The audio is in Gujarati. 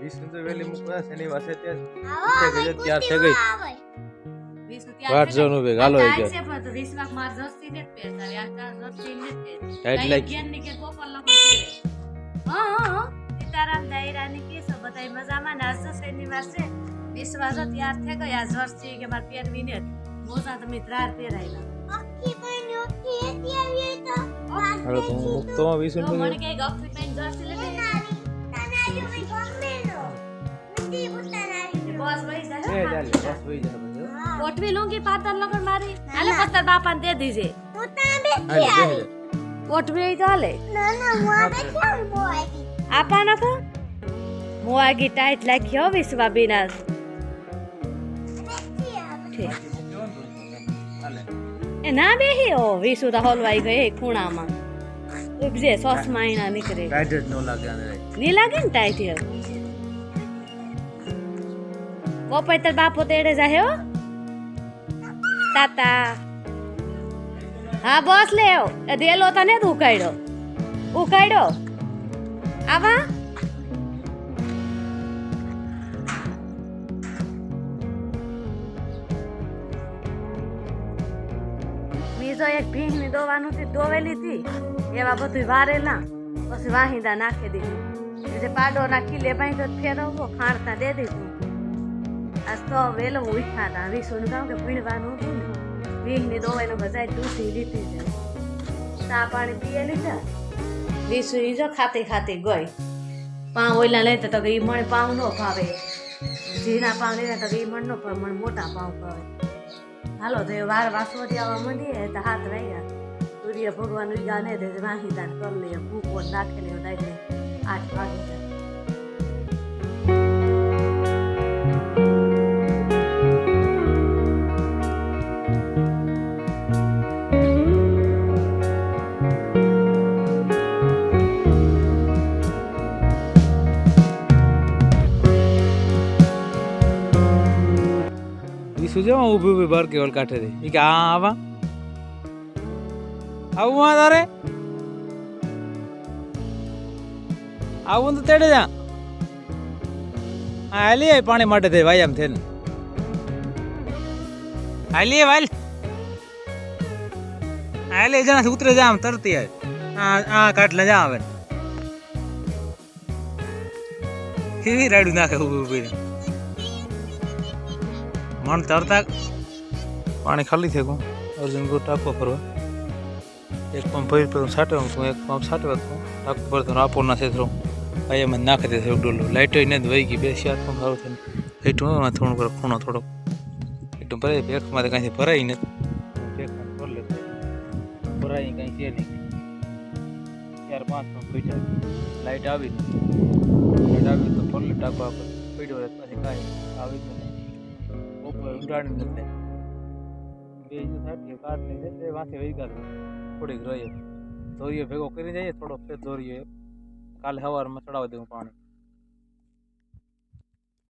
વિષ્ણુ તો વેલી મૂકવા ત્યાં થઈ ગઈ? વાટ તો વિસવાક માર જસ્તી ને જ ઘેરની કે. સીતારામ દાયરા ની કેસો બધાય મજામાં ને? તો શનિવાર છે? વિશ્વાસ તો તૈયાર થઈ ગયો જર્સી કે મારે પહેરવી ને જ. મોજા તમે ત્રાર પહેરાયેલા હવે તો. વિષ્ણુ તો તો મને કે ગફરી પેન જર્સી લેતી એ જાય બસ હોઈ જાય બધું. કોટવી લૂંગી પાતર લગન મારી? હાલે પત્તર બાપાને દે દીજે. હાલી, બેસી જા. કોટવી તો હાલે. આપા નકો મોઆગી ટાઈટ લાખ્યો હો વિશ્વા બીના. એ ના બેહી ઓ વિશુ તો હોલવાઈ ગઈ એ ખૂણામાં. ઉપજે સોસમાં એના નીકળે. ટાઈટ જ ન લાગે રાઈ. લાગે ને ટાઈટ બાપો તેડે જાય હો. તાતા. હા, બસ લે આવ. એ દેલો તને જ ઉકાડ્યો ઉકાડ્યો આવા. બીજો એક ભીંગની દોવાનું હતી દોવેલી હતી એવા બધું વારેલા. પછી વાહિંદા નાખી દીધું. એટલે પાડો નાખી લે, ભાઈ તો ફેરવવો, ખાણતા દે દીધું. આજ તો વેલો ઉઠ્યા હતા. વિશુનું કામ કે પીણવાનું હતું ને ભીંગની દોવાનું બધા દૂધી લીધી છે. ચા પાણી પીએ લીધા ઈ જો ખાતી ખાતે ગઈ. પાઉં ઓઈલા લેતા તો કે ઈ મને પાઉં ન ભાવે. ઝીણા પાઉં લેતા તો કે ઈ મણ ન ભાવે મને મોટા પાઉં ભાવે. હાલો, તો એ વાર વાસોડી આવવા માંડીએ તો હાથ વાગ્યા. સૂર્ય ભગવાન ગાને દે વાહી દાન કરી લઈએ ભૂકો નાખી દાખલે આઠ વાગે જાય. છે? ઊભી ઊભી બાર કેવલ કાઢે દે કે આ આવા આવું આ તારે? આવું તો તેડે જા. હા હાલી આય પાણી માટે થઈ વાયામ થઈને. હાલી વાલ. હાલી જણા ઉતરે જા, આમ તરતી આય આ કાટલે જા આવે કેવી રાડું નાખે ઊભી ઊભી. મણ તરતા પાણી ખાલી થઈ ગયું. અર્જુન ગો ટાંકો ફરવા. એક પંપ ભરી પેલું છાંટવા હતું એક પંપ છાંટવા તું ટાંકો ભરતો આપો ના થેથરો ભાઈ એમ નાખી દે ડોલો. લાઇટો ને વહી ગઈ બે ચાર પંપ સારું હેઠું એમાં થોડું કરે ખૂણો થોડોક. એટલું ભરાય પેકમાં કાંઈથી ભરાય ને ભેખમાં ભર લે ભરાય કાંઈ છે ચાર પાંચ પંપ લાઇટ આવી લાઇટ આવી તો ફોન ટાંકો આપણે પડ્યો પછી કાંઈ આવી ઉડાડી નથી બે જો થાકી કાટ નહીં જાય એ વાંચે વહી ગયા. થોડીક રહીએ દોરીએ ભેગો કરી જઈએ થોડો ફેર દોરીએ કાલે સવારમાં ચડાવી દઉં પાણી.